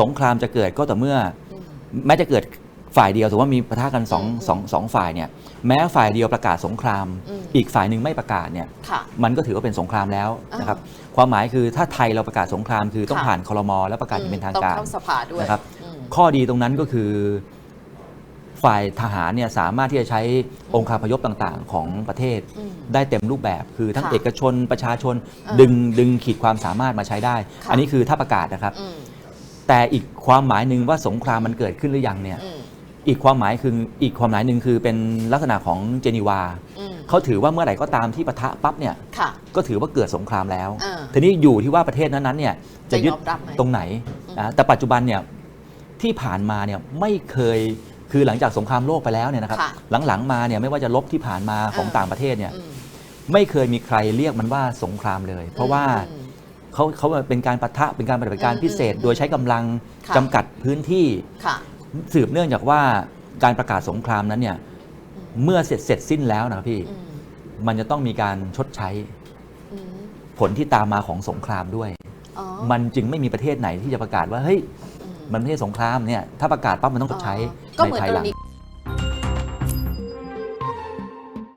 สงครามจะเกิดก็ต่อเมื่ออืมแม้จะเกิดฝ่ายเดียวสมมติว่ามีปะทะกันสองอืมสองสองฝ่ายเนี่ยแม้ฝ่ายเดียวประกาศสงครามอืมอีกฝ่ายหนึ่งไม่ประกาศเนี่ยค่ะมันก็ถือว่าเป็นสงครามแล้วอ่านนะครับความหมายคือถ้าไทยเราประกาศสงครามคือต้องค่ะผ่านคลมแล้วประกาศอย่างเป็นทางต้องการเข้าสภาด้วยนะครับอืมข้อดีตรงนั้นก็คือฝ่ายทหารเนี่ยสามารถที่จะใช้องค์คาพยพต่างๆ ของประเทศอืมได้เต็มรูปแบบ คือทั้งค่ะเอกชนประชาชนอ่าดึงดึงขีดความสามารถมาใช้ได้ค่ะอันนี้คือถ้าประกาศนะครับอืม แต่อีกความหมายหนึ่งว่าสงครามมันเกิดขึ้นหรือยังเนี่ย อืมอีกความหมายคืออีกความหมายหนึ่งคือเป็นลักษณะของเจนีวาอืมเขาถือว่าเมื่อไหร่ก็ตามที่ปะทะปั๊บเนี่ย ค่ะ ก็ถือว่าเกิดสงครามแล้ว อ่าทีนี้อยู่ที่ว่าประเทศนั้นๆเนี่ยจะยึดจะยอมรับไหมตรงไหนนะแต่ปัจจุบันเนี่ยที่ผ่านมาเนี่ยไม่เคยคือหลังจากสงครามโลกไปแล้วเนี่ยนะครับ ค่ะหลังๆมาเนี่ยไม่ว่าจะลบที่ผ่านมาของอ่า ต่างประเทศเนี่ยอืม ไม่เคยมีใครเรียกมันว่าสงครามเลย เพราะว่าอืม เขาเขาเป็นการปะทะเป็นการปฏิบัติการอืมพิเศษอืมโดยใช้กำลังค่ะจำกัดพื้นที่ ค่ะ สืบเนื่องจากว่าการประกาศสงครามนั้นเนี่ยเมื่อเสร็จเสร็จสิ้นแล้วนะครับพี่อืมมันจะต้องมีการชดใช้อืมผลที่ตามมาของสงครามด้วย อ๋อมันจึงไม่มีประเทศไหนที่จะประกาศว่าเฮ้ยอืมมันไม่ใช่สงครามเนี่ยถ้าประกาศปั๊บมันต้องชดใช้ก็ในเหมือนภายกหรลัง ณี